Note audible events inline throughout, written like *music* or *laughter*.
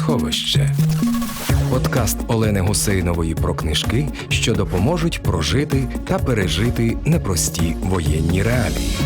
Сховище. Подкаст Олени Гусейнової про книжки, що допоможуть прожити та пережити непрості воєнні реалії.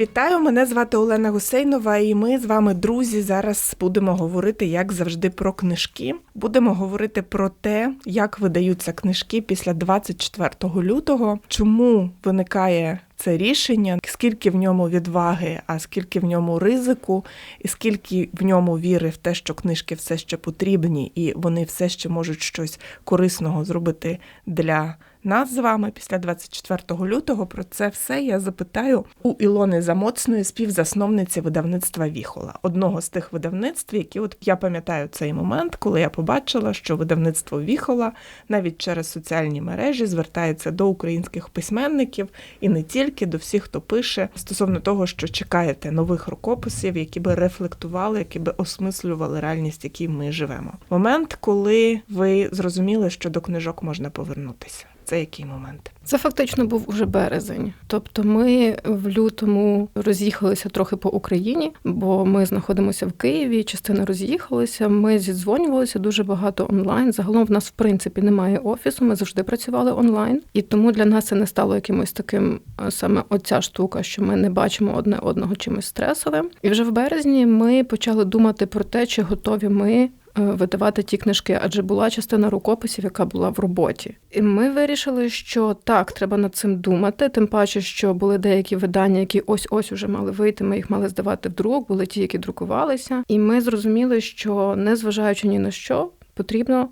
Вітаю, мене звати Олена Гусейнова, і ми з вами, друзі, зараз будемо говорити, як завжди, про книжки. Будемо говорити про те, як видаються книжки після 24 лютого, чому виникає це рішення, скільки в ньому відваги, а скільки в ньому ризику, і скільки в ньому віри в те, що книжки все ще потрібні, і вони все ще можуть щось корисного зробити для нас з вами після 24 лютого. Про це все я запитаю у Ілони Замоцної, співзасновниці видавництва Віхола, одного з тих видавництв, які от я пам'ятаю цей момент, коли я побачила, що видавництво Віхола навіть через соціальні мережі звертається до українських письменників і не тільки до всіх, хто пише стосовно того, що чекаєте нових рукописів, які би рефлектували, які би осмислювали реальність, в якій ми живемо. Момент, коли ви зрозуміли, що до книжок можна повернутися. Це який момент? Це фактично був уже березень. Тобто, ми в лютому роз'їхалися трохи по Україні, бо ми знаходимося в Києві. Частина роз'їхалася. Ми зідзвонювалися дуже багато онлайн. Загалом в нас в принципі немає офісу. Ми завжди працювали онлайн, і тому для нас це не стало якимось таким саме оця штука, що ми не бачимо одне одного чимось стресовим. І вже в березні ми почали думати про те, чи готові ми Е, видавати ті книжки, адже була частина рукописів, яка була в роботі. І ми вирішили, що так, треба над цим думати. Тим паче, що були деякі видання, які ось ось уже мали вийти. Ми їх мали здавати в друк, були ті, які друкувалися. І ми зрозуміли, що незважаючи ні на що, потрібно.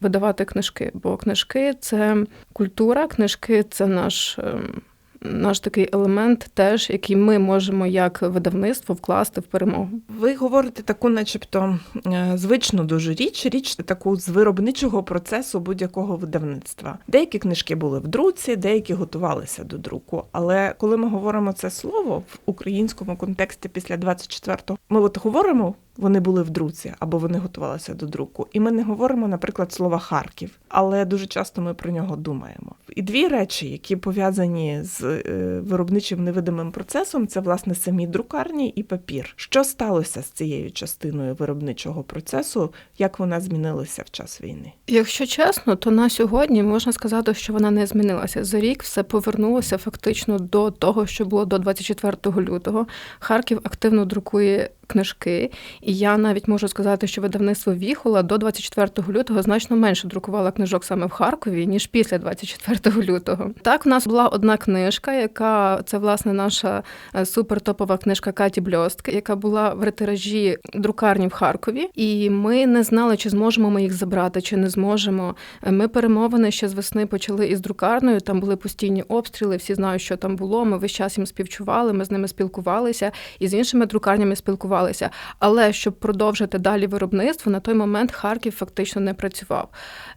Видавати книжки, бо книжки це культура, книжки це наш ем, наш такий елемент, теж який ми можемо як видавництво вкласти в перемогу. Ви говорите таку, начебто, е, звичну дуже річ, річ таку з виробничого процесу будь-якого видавництва. Деякі книжки були в друці, деякі готувалися до друку. Але коли ми говоримо це слово в українському контексті після 24-го, ми от говоримо вони були в друці або вони готувалися до друку. І ми не говоримо, наприклад, слова Харків, але дуже часто ми про нього думаємо. І дві речі, які пов'язані з е, виробничим невидимим процесом, це власне самі друкарні і папір. Що сталося з цією частиною виробничого процесу, як вона змінилася в час війни? Якщо чесно, то на сьогодні можна сказати, що вона не змінилася. За рік все повернулося фактично до того, що було до 24 лютого. Харків активно друкує книжки, і я навіть можу сказати, що видавництво Віхола до 24 лютого значно менше друкувало книжок саме в Харкові, ніж після 24 лютого. Так, у нас була одна книжка, яка це власне наша е, супертопова книжка Каті Бльостки, яка була в ретиражі друкарні в Харкові, і ми не знали, чи зможемо ми їх забрати, чи не зможемо. Е, ми перемовини ще з весни почали із друкарною. Там були постійні обстріли. Всі знають, що там було. Ми весь час їм співчували. Ми з ними спілкувалися і з іншими друкарнями спілкувалися спілкувалися. Але щоб продовжити далі виробництво, на той момент Харків фактично не працював.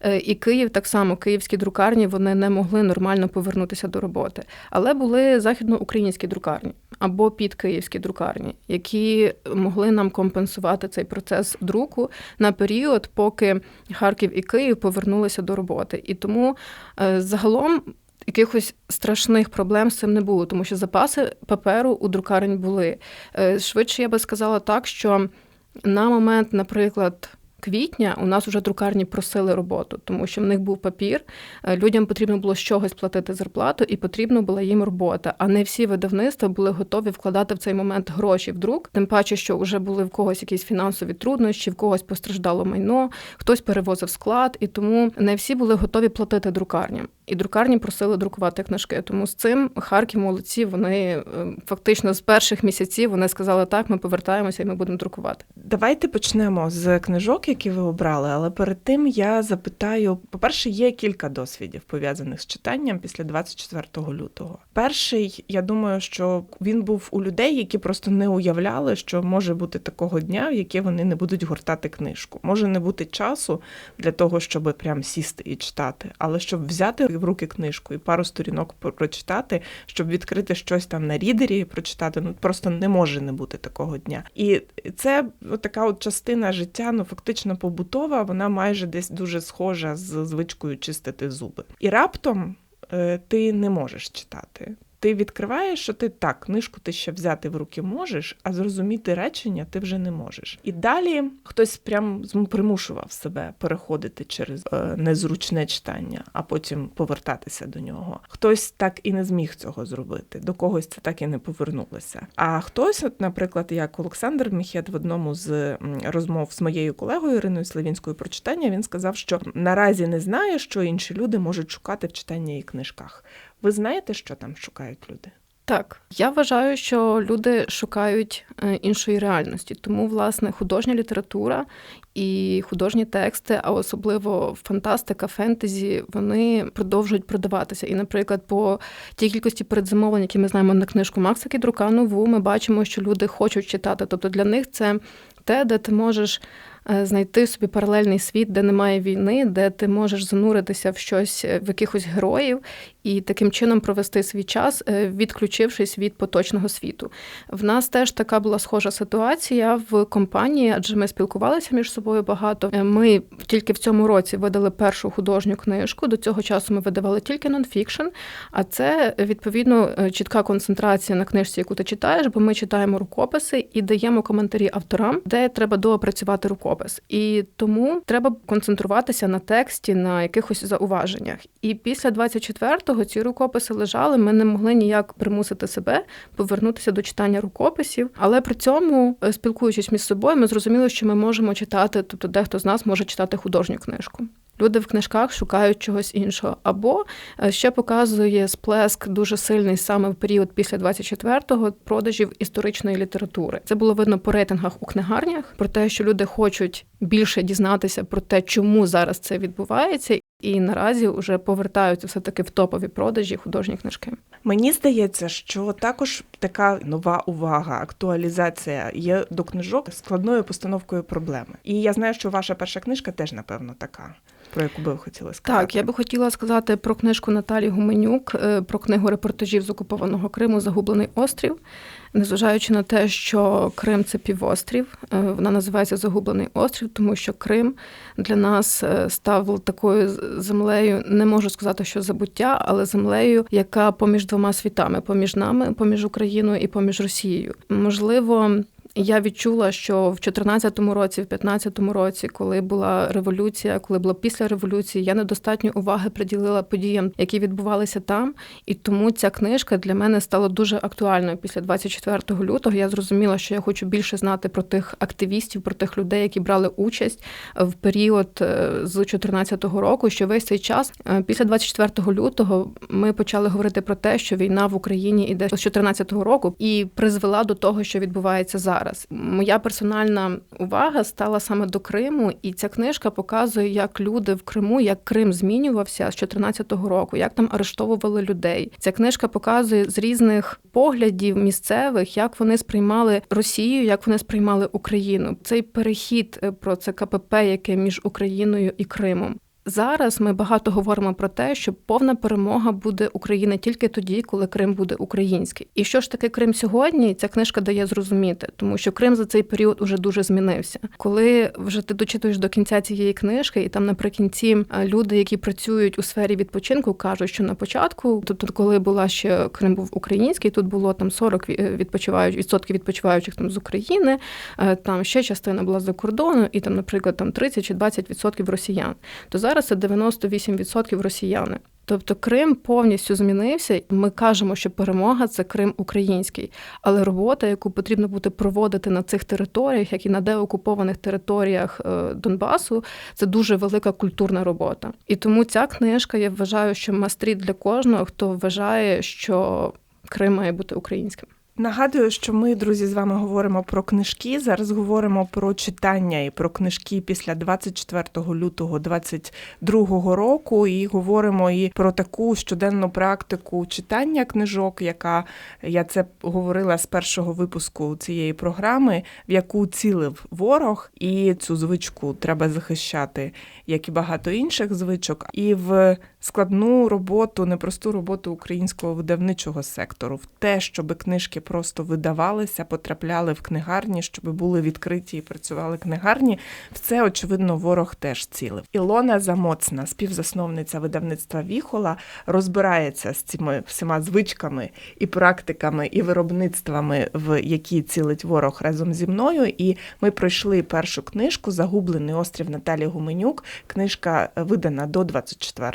Е, і Київ так само, київські друкарні вони не могли нормально повернутися до роботи. Але були західноукраїнські друкарні або підкиївські друкарні, які могли нам компенсувати цей процес друку на період, поки Харків і Київ повернулися до роботи. І тому е, загалом якихось страшних проблем з цим не було, тому що запаси паперу у друкарень були. Е, швидше я би сказала так, що на момент, наприклад, квітня у нас вже друкарні просили роботу, тому що в них був папір. Е, людям потрібно було з чогось платити зарплату, і потрібна була їм робота. А не всі видавництва були готові вкладати в цей момент гроші в друк. Тим паче, що вже були в когось якісь фінансові труднощі, в когось постраждало майно, хтось перевозив склад, і тому не всі були готові платити друкарням. І друкарні просили друкувати книжки. Тому з цим Харків молодці. Вони е, фактично з перших місяців вони сказали, так, ми повертаємося і ми будемо друкувати. Давайте почнемо з книжок, які ви обрали. Але перед тим я запитаю: по-перше, є кілька досвідів пов'язаних з читанням після 24 лютого. Перший, я думаю, що він був у людей, які просто не уявляли, що може бути такого дня, в яке вони не будуть гортати книжку. Може не бути часу для того, щоб прям сісти і читати, але щоб взяти в руки книжку і пару сторінок прочитати, щоб відкрити щось там на рідері і прочитати. Ну просто не може не бути такого дня. І це от така от частина життя, ну фактично побутова, вона майже десь дуже схожа з звичкою чистити зуби. І раптом е, ти не можеш читати. Ти відкриваєш, що ти так, книжку ти ще взяти в руки можеш, а зрозуміти речення ти вже не можеш. І далі хтось прям примушував себе переходити через е, незручне читання, а потім повертатися до нього. Хтось так і не зміг цього зробити, до когось це так і не повернулося. А хтось, от, наприклад, як Олександр Міхет в одному з розмов з моєю колегою Іриною Славінською про читання, він сказав, що наразі не знає, що інші люди можуть шукати в читанні і книжках. Ви знаєте, що там шукають люди? Так, я вважаю, що люди шукають е, іншої реальності, тому власне художня література і художні тексти, а особливо фантастика, фентезі, вони продовжують продаватися. І, наприклад, по тій кількості передзамовлень, які ми знаємо на книжку Макса Кідрука нову, ми бачимо, що люди хочуть читати. Тобто для них це те, де ти можеш е, знайти собі паралельний світ, де немає війни, де ти можеш зануритися в щось е, в якихось героїв і таким чином провести свій час, е, відключившись від поточного світу. В нас теж така була схожа ситуація в компанії, адже ми спілкувалися між собою багато. Е, Ми тільки в цьому році видали першу художню книжку. До цього часу ми видавали тільки нонфікшн, а це відповідно е, чітка концентрація на книжці, яку ти читаєш, бо ми читаємо рукописи і даємо коментарі авторам, де треба доопрацювати рукопис. І тому треба концентруватися на тексті, на якихось зауваженнях. І після 24-го ці рукописи лежали. Ми не могли ніяк примусити себе повернутися до читання рукописів. Але при цьому, е, спілкуючись між собою, ми зрозуміли, що ми можемо читати, тобто дехто з нас може читати художню книжку. Люди в книжках шукають чогось іншого. Або е, ще показує сплеск дуже сильний саме в період після 24-го продажів історичної літератури. Це було видно по рейтингах у книгарнях про те, що люди хочуть більше дізнатися про те, чому зараз це відбувається, і наразі вже повертаються все таки в топові продажі художні книжки. Мені здається, що також така нова увага, актуалізація є до книжок складною постановкою проблеми. І я знаю, що ваша перша книжка теж, напевно, така, про яку би ви хотіли сказати. Так, я би хотіла сказати про книжку Наталі Гуменюк, е, про книгу репортажів з окупованого Криму Загублений острів. Незважаючи на те, що Крим це півострів, е, вона називається Загублений острів, тому що Крим для нас е, став такою землею, не можу сказати, що забуття, але землею, яка поміж двома світами, поміж нами, поміж Україною і поміж Росією. Можливо. Я відчула, що в 2014 році, в 2015 році, коли була революція, коли була після революції, я недостатньо уваги приділила подіям, які відбувалися там. І тому ця книжка для мене стала дуже актуальною після 24 лютого. Я зрозуміла, що я хочу більше знати про тих активістів, про тих людей, які брали участь в період е, з 2014 року. Що весь цей час е, після 24 лютого ми почали говорити про те, що війна в Україні іде з 2014 року і призвела до того, що відбувається зараз. Моя персональна увага стала саме до Криму, і ця книжка показує, як люди в Криму, як Крим змінювався з 2014 року, як там арештовували людей. Ця книжка показує з різних поглядів місцевих, як вони сприймали Росію, як вони сприймали Україну. Цей перехід е, про це КПП, яке між Україною і Кримом. Зараз ми багато говоримо про те, що повна перемога буде України тільки тоді, коли Крим буде український. І що ж таке Крим сьогодні? Ця книжка дає зрозуміти, тому що Крим за цей період уже дуже змінився. Коли вже ти дочитуєш до кінця цієї книжки, і там наприкінці е, люди, які працюють у сфері відпочинку, кажуть, що на початку, тобто, коли була ще Крим був український, тут було там 40 ві- відпочиваючих відсотків відпочиваючих там з України, е, там ще частина була за кордону, і там, наприклад, там 30 чи 20 відсотків росіян. То зараз це 98% росіяни. Тобто Крим повністю змінився. Ми кажемо, що перемога це Крим український, але робота, яку потрібно буде проводити на цих територіях, як і на деокупованих територіях е, Донбасу, це дуже велика культурна робота. І тому ця книжка я вважаю, що мастріт для кожного, хто вважає, що Крим має бути українським. Нагадую, що ми, друзі, з вами говоримо про книжки. Зараз говоримо про читання і про книжки після 24 лютого 2022 року. І говоримо і про таку щоденну практику читання книжок, яка я це говорила з першого випуску цієї програми, в яку цілив ворог, і цю звичку треба захищати, як і багато інших звичок, і в складну роботу, непросту роботу українського видавничого сектору, в те, щоб книжки просто видавалися, потрапляли в книгарні, щоб були відкриті і працювали книгарні. В це, очевидно, ворог теж цілив. Ілона Замоцна, співзасновниця видавництва Віхола, розбирається з цими всіма звичками і практиками, і виробництвами, в які цілить ворог разом зі мною. І ми пройшли першу книжку Загублений острів Наталі Гуменюк. Книжка видана до 24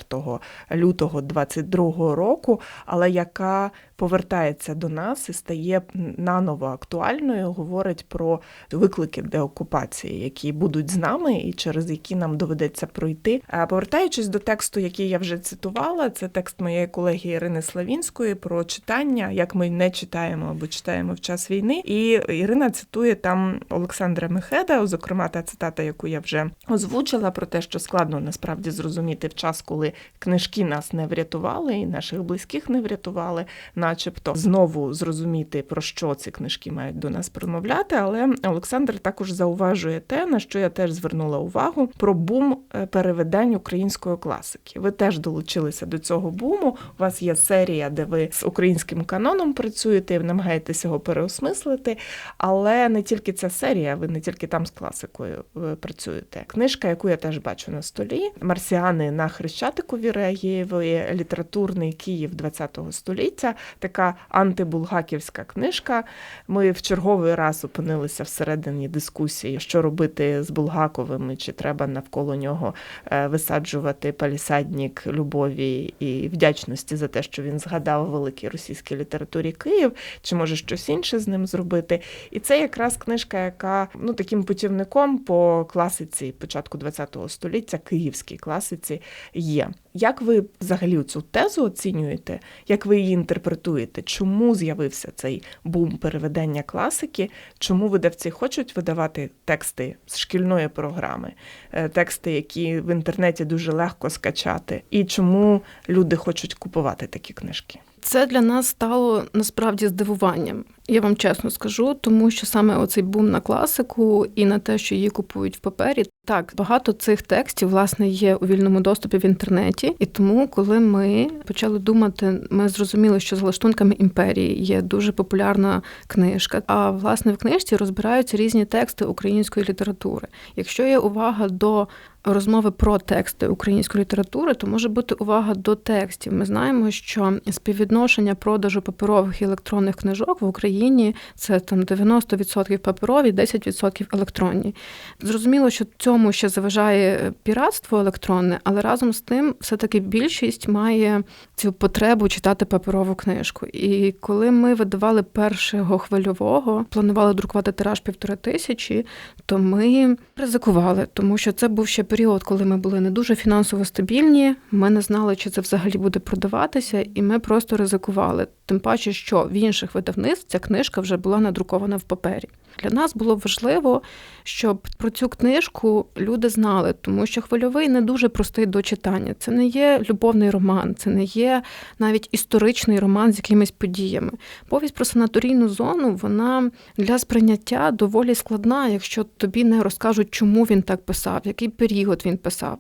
лютого 22 року, але яка повертається до нас і стає наново актуальною, говорить про виклики деокупації, які будуть з нами і через які нам доведеться пройти. А повертаючись до тексту, який я вже цитувала, це текст моєї колеги Ірини Славінської про читання, як ми не читаємо або читаємо в час війни. І Ірина цитує там Олександра Мехеда, зокрема та цитата, яку я вже озвучила, про те, що складно насправді зрозуміти в час, коли книжки нас не врятували, і наших близьких не врятували начебто знову зрозуміти, про що ці книжки мають до нас промовляти. Але Олександр також зауважує те, на що я теж звернула увагу: про бум е, переведень української класики. Ви теж долучилися до цього буму. У вас є серія, де ви з українським каноном працюєте і намагаєтесь його переосмислити. Але не тільки ця серія, ви не тільки там з класикою е, працюєте. Книжка, яку я теж бачу на столі, Марсіани на Хрещатику Віреєвої, літературний Київ ХХ століття така антибулгаківська книжка. Ми в черговий раз опинилися всередині дискусії, що робити з Булгаковим, чи треба навколо нього е, висаджувати палісадник любові і вдячності за те, що він згадав великій російській літературі Київ, чи може щось інше з ним зробити. І це якраз книжка, яка ну таким путівником по класиці початку ХХ століття, київській класиці, є. Як ви взагалі цю тезу оцінюєте? Як ви її інтерпретуєте? Чому з'явився цей бум переведення класики? Чому видавці хочуть видавати тексти з шкільної програми, е, тексти, які в інтернеті дуже легко скачати? І чому люди хочуть купувати такі книжки? Це для нас стало насправді здивуванням. Я вам чесно скажу, тому що саме оцей бум на класику і на те, що її купують в папері, так багато цих текстів власне є у вільному доступі в інтернеті. І тому, коли ми почали думати, ми зрозуміли, що за лаштунками імперії є дуже популярна книжка. А власне в книжці розбираються різні тексти української літератури. Якщо є увага до розмови про тексти української літератури, то може бути увага до текстів. Ми знаємо, що співвідношення продажу паперових і електронних книжок в Україні це там 90% паперові, 10% електронні. Зрозуміло, що цьому ще заважає піратство електронне, але разом з тим, все-таки більшість має цю потребу читати паперову книжку. І коли ми видавали першого хвильового, планували друкувати тираж півтори тисячі, то ми ризикували, тому що це був ще період, коли ми були не дуже фінансово стабільні. Ми не знали, чи це взагалі буде продаватися, і ми просто ризикували. Тим паче, що в інших видавництв ця книжка вже була надрукована в папері. Для нас було важливо, щоб про цю книжку люди знали, тому що хвильовий не дуже простий до читання. Це не є любовний роман, це не є навіть історичний роман з якимись подіями. Повість про санаторійну зону вона для сприйняття доволі складна, якщо тобі не розкажуть, чому він так писав, який період він писав.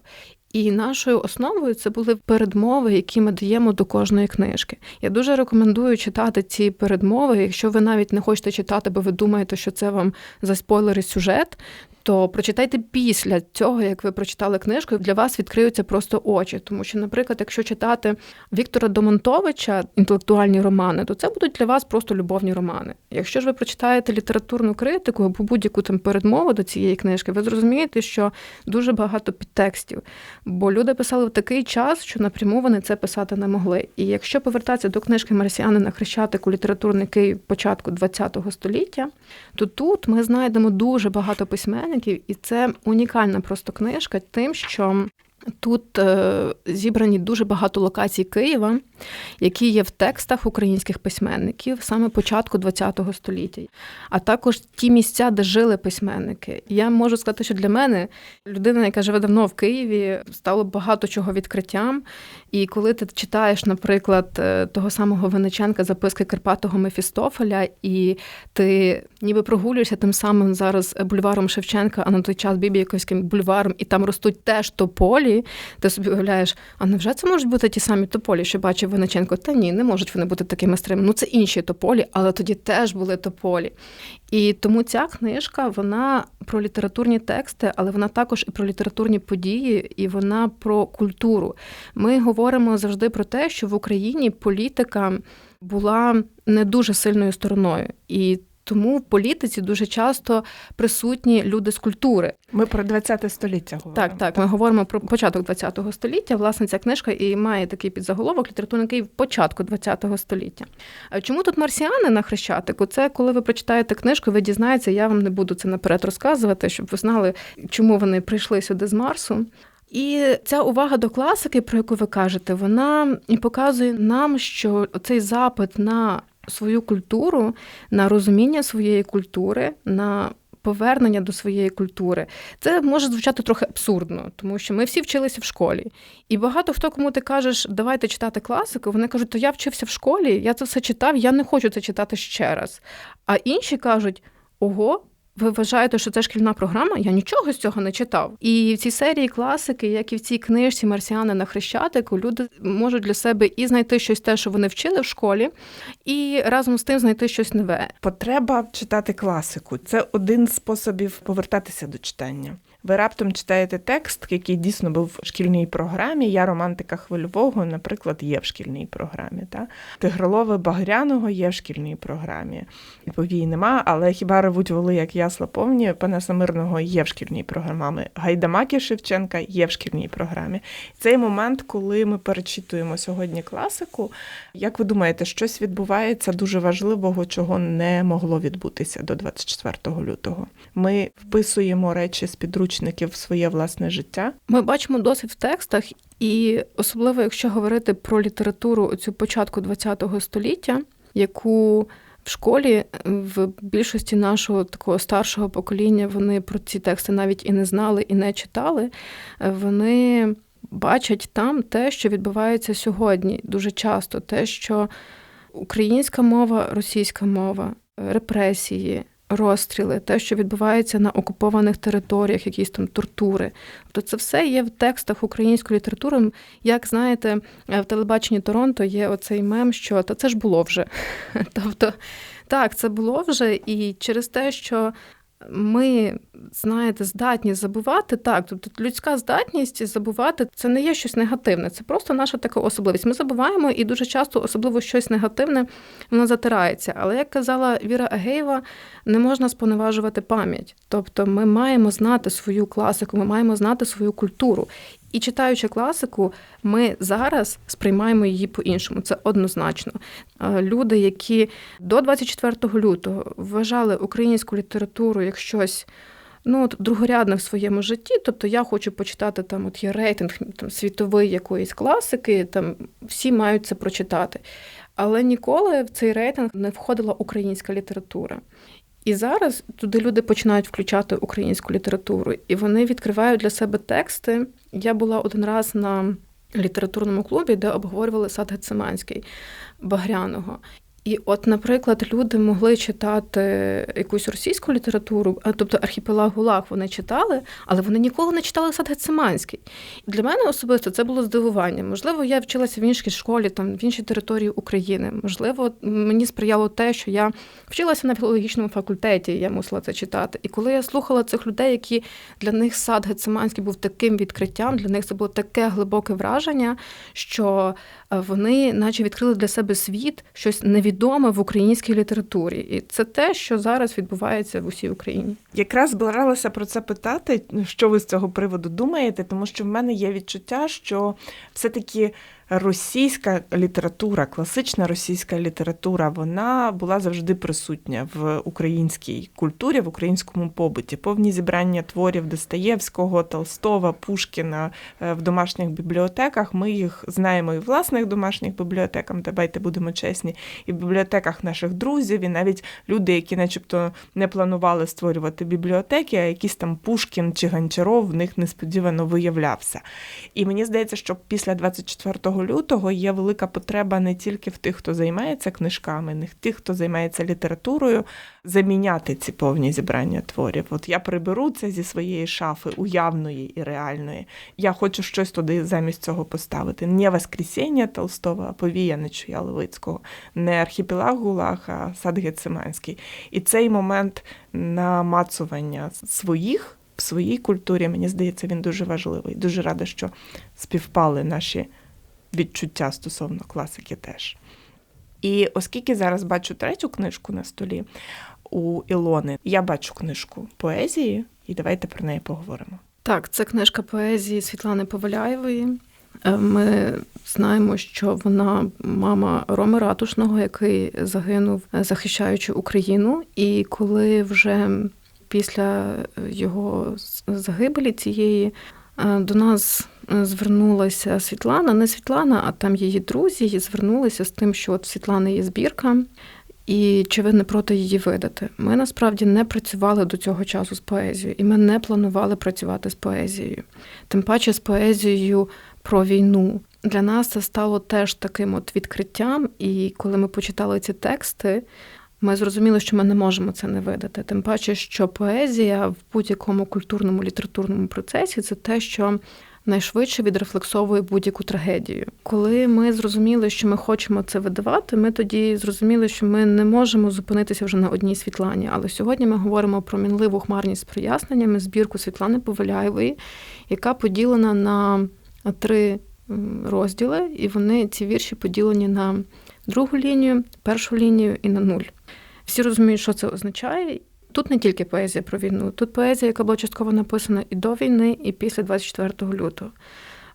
І нашою основою це були передмови, які ми даємо до кожної книжки. Я дуже рекомендую читати ці передмови. Якщо ви навіть не хочете читати, бо ви думаєте, що це вам заспойлери сюжет, то прочитайте після цього, як ви прочитали книжку, і для вас відкриються просто очі. Тому що, наприклад, якщо читати Віктора Домонтовича інтелектуальні романи, то це будуть для вас просто любовні романи. Якщо ж ви прочитаєте літературну критику або будь-яку там передмову до цієї книжки, ви зрозумієте, що дуже багато підтекстів. Бо люди писали в такий час, що напряму вони це писати не могли. І якщо повертатися до книжки Марсіани на Хрещатику літературний Київ початку ХХ століття, то тут ми знайдемо дуже багато письменників, і це унікальна просто книжка, тим, що Тут е, зібрані дуже багато локацій Києва, які є в текстах українських письменників саме початку ХХ століття, а також ті місця, де жили письменники. Я можу сказати, що для мене людина, яка живе давно в Києві, стало багато чого відкриттям. І коли ти читаєш, наприклад, е, того самого Винниченка записки Карпатого Мефістофеля, і ти ніби прогулюєшся тим самим зараз бульваром Шевченка, а на той час Бібіяковським бульваром, і там ростуть теж тополі, ти собі уявляєш, а невже це можуть бути ті самі тополі, що бачив Винниченко, та ні, не можуть вони бути такими старими. Ну це інші тополі, але тоді теж були тополі. І тому ця книжка вона про літературні тексти, але вона також і про літературні події, і вона про культуру. Ми говоримо завжди про те, що в Україні політика була не дуже сильною стороною. І тому в політиці дуже часто присутні люди з культури. Ми про 20 століття говоримо. Так, так. Ми говоримо про початок ХХ століття. Власне, ця книжка і має такий підзаголовок літературний Київ початку ХХ століття. Чому тут марсіани на хрещатику? Це коли ви прочитаєте книжку, ви дізнаєтеся, я вам не буду це наперед розказувати, щоб ви знали, чому вони прийшли сюди з Марсу. І ця увага до класики, про яку ви кажете, вона і показує нам, що цей запит на свою культуру, на розуміння своєї культури, на повернення до своєї культури. Це може звучати трохи абсурдно, тому що ми всі вчилися в школі. І багато хто, кому ти кажеш, давайте читати класику, вони кажуть, то я вчився в школі, я це все читав, я не хочу це читати ще раз. А інші кажуть: ого. Ви вважаєте, що це шкільна програма? Я нічого з цього не читав. І в цій серії класики, як і в цій книжці Марсіани на Хрещатику, люди можуть для себе і знайти щось те, що вони вчили в школі, і разом з тим знайти щось нове. Потреба читати класику це один з способів повертатися до читання. Ви раптом читаєте текст, який дійсно був в шкільній програмі. Я романтика хвильового, наприклад, є в шкільній програмі. Та Тигролове Багряного є в шкільній програмі. Повії нема, але хіба ревуть воли, як ясла повні, Панаса Мирного є в шкільній програмі. Гайдамаки Шевченка є в шкільній програмі. Цей момент, коли ми перечитуємо сьогодні класику, як ви думаєте, щось відбувається дуже важливого, чого не могло відбутися до 24 лютого? Ми вписуємо речі з підручників в своє власне життя. Ми бачимо досвід в текстах, і особливо, якщо говорити про літературу цю початку ХХ століття, яку в школі в більшості нашого такого старшого покоління вони про ці тексти навіть і не знали, і не читали. Вони бачать там те, що відбувається сьогодні, дуже часто, те, що українська мова, російська мова, репресії, розстріли, те, що відбувається на окупованих територіях, якісь там тортури. Тобто це все є в текстах української літератури. Як знаєте, в телебаченні Торонто є оцей мем, що та це ж було вже. *laughs* Тобто, так, це було вже, і через те, що ми, знаєте, здатні забувати так. Тобто людська здатність забувати це не є щось негативне, це просто наша така особливість. Ми забуваємо і дуже часто, особливо щось негативне, воно затирається. Але як казала Віра Агеєва, не можна споневажувати пам'ять. Тобто ми маємо знати свою класику, ми маємо знати свою культуру. І читаючи класику, ми зараз сприймаємо її по-іншому. Це однозначно. Люди, які до 24 лютого вважали українську літературу як щось ну, от, другорядне в своєму житті. Тобто я хочу почитати там, от є рейтинг там, світовий якоїсь класики, там всі мають це прочитати. Але ніколи в цей рейтинг не входила українська література. І зараз туди люди починають включати українську літературу, і вони відкривають для себе тексти. Я була один раз на літературному клубі, де обговорювали сад Гециманський Багряного. І, от, наприклад, люди могли читати якусь російську літературу, тобто архіпелаг Гулаг вони читали, але вони ніколи не читали сад Гециманський. Для мене особисто це було здивування. Можливо, я вчилася в іншій школі, там в іншій території України. Можливо, мені сприяло те, що я вчилася на філологічному факультеті, я мусила це читати. І коли я слухала цих людей, які для них сад Гециманський був таким відкриттям, для них це було таке глибоке враження, що вони, наче, відкрили для себе світ, щось невідоме в українській літературі, і це те, що зараз відбувається в усій Україні. Якраз збиралася про це питати, що ви з цього приводу думаєте, тому що в мене є відчуття, що все-таки російська література, класична російська література, вона була завжди присутня в українській культурі, в українському побуті. Повні зібрання творів Достоєвського, Толстого, Пушкіна е, в домашніх бібліотеках. Ми їх знаємо і в власних домашніх бібліотеках, давайте будемо чесні, і в бібліотеках наших друзів, і навіть люди, які, начебто, не планували створювати бібліотеки, а якийсь там Пушкін чи Гончаров в них несподівано виявлявся. І мені здається, що після 24 лютого є велика потреба не тільки в тих, хто займається книжками, не в тих, хто займається літературою, заміняти ці повні зібрання творів. От я приберу це зі своєї шафи уявної і реальної. Я хочу щось туди замість цього поставити. Не Воскресіння Толстого, а повія Нечуя Левицького, не архіпелаг Гулах, а сад Гециманський. І цей момент намацування своїх в своїй культурі, мені здається, він дуже важливий. Дуже рада, що співпали наші відчуття стосовно класики теж. І оскільки зараз бачу третю книжку на столі у Ілони, я бачу книжку поезії, і давайте про неї поговоримо. Так, це книжка поезії Світлани Поваляєвої. Е, Ми знаємо, що вона мама Роми Ратушного, який загинув, е, захищаючи Україну. І коли вже після його загибелі цієї е, до нас звернулася Світлана, не Світлана, а там її друзі, і звернулися з тим, що от Світлани є збірка. І чи ви не проти її видати? Ми насправді не працювали до цього часу з поезією, і ми не планували працювати з поезією. Тим паче з поезією про війну. Для нас це стало теж таким от відкриттям. І коли ми почитали ці тексти, ми зрозуміли, що ми не можемо це не видати. Тим паче, що поезія в будь-якому культурному літературному процесі це те, що найшвидше відрефлексовує будь-яку трагедію. Коли ми зрозуміли, що ми хочемо це видавати, ми тоді зрозуміли, що ми не можемо зупинитися вже на одній Світлані. Але сьогодні ми говоримо про мінливу хмарність з проясненнями, збірку Світлани Поваляєвої, яка поділена на три розділи, і вони ці вірші поділені на другу лінію, першу лінію і на нуль. Всі розуміють, що це означає. Тут не тільки поезія про війну, тут поезія, яка була частково написана і до війни, і після 24 лютого.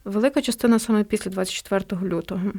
Велика частина саме після 24 лютого.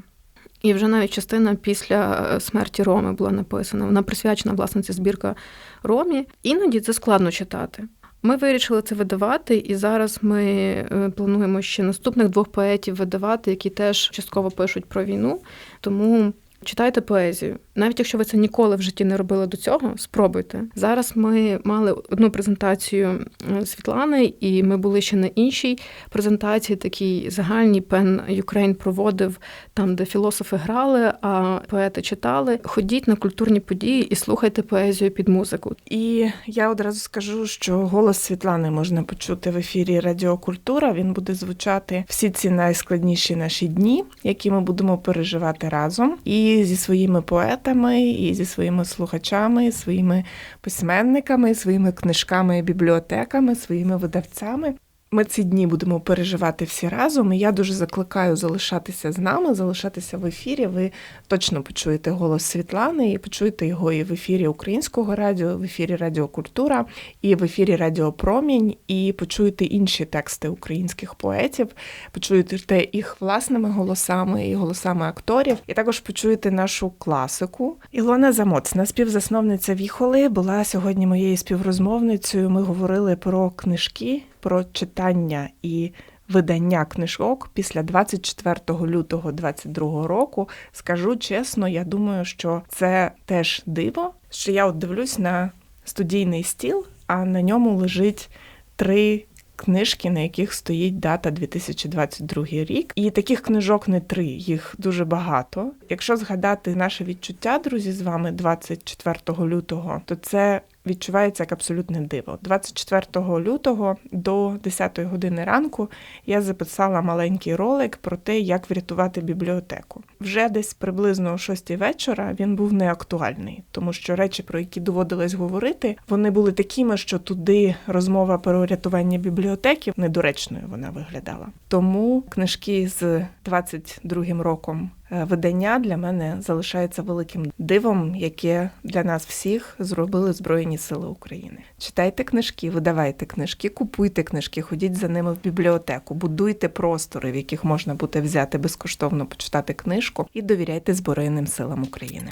І вже навіть частина після е, смерті Роми була написана. Вона присвячена, власне, ця збірка Ромі. Іноді це складно читати. Ми вирішили це видавати, і зараз ми е, плануємо ще наступних двох поетів видавати, які теж частково пишуть про війну. Тому читайте поезію. Навіть якщо ви це ніколи в житті не робили до цього, спробуйте. Зараз ми мали одну презентацію е, Світлани, і ми були ще на іншій презентації, такій загальній пен Юкрейн проводив там, де філософи грали, а поети читали. Ходіть на культурні події і слухайте поезію під музику. І я одразу скажу, що голос Світлани можна почути в ефірі Радіокультура. Він буде звучати всі ці найскладніші наші дні, які ми будемо переживати разом, і зі своїми поетами, і зі своїми слухачами, своїми письменниками, своїми книжками, і бібліотеками, своїми видавцями. Ми ці дні будемо переживати всі разом. І я дуже закликаю залишатися з нами, залишатися в ефірі. Ви точно почуєте голос Світлани і почуєте його і в ефірі Українського радіо, в ефірі Радіокультура, і в ефірі Радіо Промінь, і почуєте інші тексти українських поетів, почуєте їх власними голосами і голосами акторів. І також почуєте нашу класику. Ілона Замоцна, співзасновниця Віхоли, була сьогодні моєю співрозмовницею. Ми говорили про книжки, про читання і видання книжок після 24 лютого 22 року. Скажу чесно, я думаю, що це теж диво, що я от дивлюсь на студійний стіл, а на ньому лежить три. Книжки, на яких стоїть дата 2022 рік, і таких книжок не три, їх дуже багато. Якщо згадати наше відчуття, друзі, з вами 24 лютого, то це відчувається як абсолютне диво. 24 лютого до 10 години ранку я записала маленький ролик про те, як врятувати бібліотеку. Вже десь приблизно о 6 вечора він був неактуальний, тому що речі, про які доводилось говорити, вони були такими, що туди розмова про рятування бібліотеки недоречною вона виглядала. Тому книжки з 22 роком видання для мене залишається великим дивом, яке для нас всіх зробили Збройні Сили України. Читайте книжки, видавайте книжки, купуйте книжки, ходіть за ними в бібліотеку, будуйте простори, в яких можна буде взяти безкоштовно почитати книжку, і довіряйте Збройним силам України.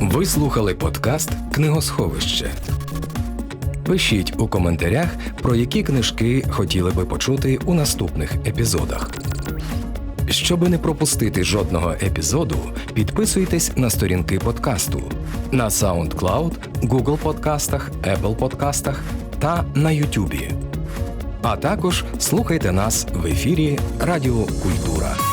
Ви слухали подкаст Книгосховище. Пишіть у коментарях, про які книжки хотіли би почути у наступних епізодах. Щоби не пропустити жодного епізоду, підписуйтесь на сторінки подкасту на SoundCloud, Google подкастах, Apple подкастах та на YouTube. А також слухайте нас в ефірі Радіо Культура.